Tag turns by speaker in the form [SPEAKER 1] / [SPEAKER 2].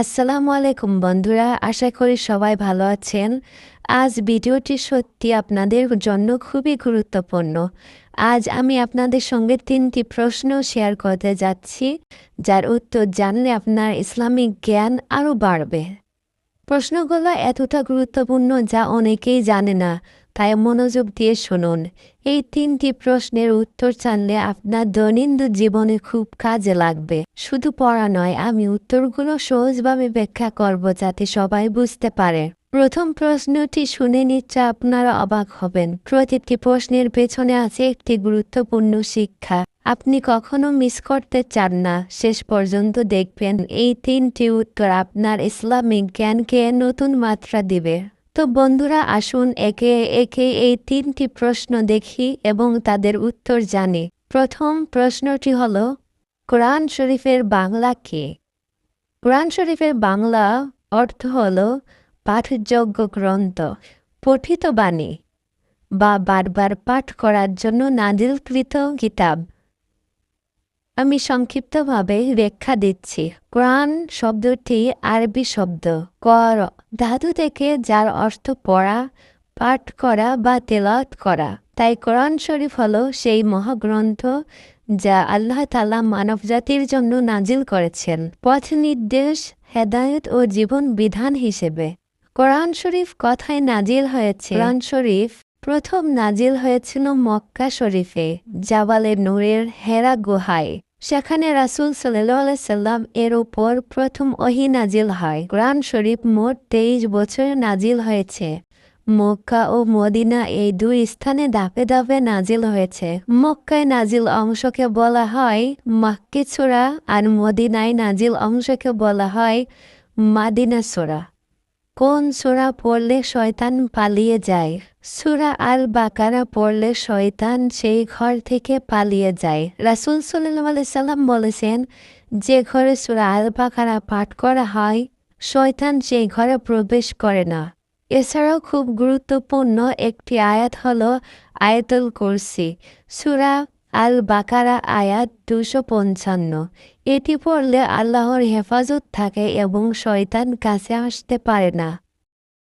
[SPEAKER 1] আসসালামু আলাইকুম বন্ধুরা, আশা করি সবাই ভালো আছেন। আজ ভিডিওটি সত্যি আপনাদের জন্য খুবই গুরুত্বপূর্ণ। আজ আমি আপনাদের সঙ্গে তিনটি প্রশ্ন শেয়ার করতে যাচ্ছি, যার উত্তর জানলে আপনার ইসলামিক জ্ঞান আরও বাড়বে। প্রশ্নগুলো এতটা গুরুত্বপূর্ণ যা অনেকেই জানে না তাই মনোযোগ দিয়ে শুনুন। এই তিনটি প্রশ্নের উত্তর জানলে আপনার দৈনন্দিন জীবনে খুব কাজে লাগবে। শুধু পড়া নয়, আমি উত্তরগুলো সহজভাবে ব্যাখ্যা করব যাতে সবাই বুঝতে পারে। প্রথম প্রশ্নটি শুনে নিচ্ছে আপনারা অবাক হবেন। প্রতিটি প্রশ্নের পেছনে আছে একটি গুরুত্বপূর্ণ শিক্ষা। আপনি কখনো মিস করতে চান না। শেষ পর্যন্ত দেখবেন এই তিনটি উত্তর আপনার ইসলামিক জ্ঞানকে নতুন মাত্রা দিবে। তো বন্ধুরা আসুন একে একে এই তিনটি প্রশ্ন দেখি এবং তাদের উত্তর জানি। প্রথম প্রশ্নটি হল, কোরআন শরীফের বাংলা কে? কোরআন শরীফের বাংলা অর্থ হল পাঠযোগ্য গ্রন্থ, পঠিত বাণী বা বারবার পাঠ করার জন্য নাজিলকৃত কিতাব। আমি সংক্ষিপ্তভাবে ব্যাখ্যা দিচ্ছি। কোরআন শব্দটি আরবি শব্দ। কর, ধাতু থেকে যার অর্থ পড়া, পাঠ করা বা তেলাওয়াত করা। তাই কোরআন শরীফ হল সেই মহাগ্রন্থ যা আল্লাহ তালা মানবজাতির জন্য নাজিল করেছেন। পথ নির্দেশ হেদায়ত ও জীবন বিধান হিসেবে। কোরআন শরীফ কথায় নাজিল হয়েছে। কোরআন শরীফ প্রথম নাজিল হয়েছিল মক্কা শরীফে জাবালে নূরের হেরা গুহায়। সেখানে রাসুল সাল্লাহ সাল্লাম এর ওপর প্রথম ওহি নাজিল হয়। কোরআন শরীফ মোট তেইশ বছর নাজিল হয়েছে। মক্কা ও মদিনা এই দুই স্থানে দাপে দাপে নাজিল হয়েছে। মক্কায় নাজিল অংশকে বলা হয় মাক্কি ছোড়া আর মদিনায় নাজিল অংশকে বলা হয় মাদিনা সোরা। কোন সোরা পড়লে শয়তান পালিয়ে যায়? সুরা আল বাকারা পড়লে শয়তান সেই ঘর থেকে পালিয়ে যায়। রাসুল সাল্লাম বলেছেন, যে ঘরে সুরা আল বাকারা পাঠ করা হয়, শয়তান সেই ঘরে প্রবেশ করে না। এছাড়াও খুব গুরুত্বপূর্ণ একটি আয়াত হল আয়াতুল কুরসি, সুরা আল বাকারা আয়াত দুশো পঞ্চান্ন। এটি পড়লে আল্লাহর হেফাজত থাকে এবং শয়তান কাছে আসতে পারে না।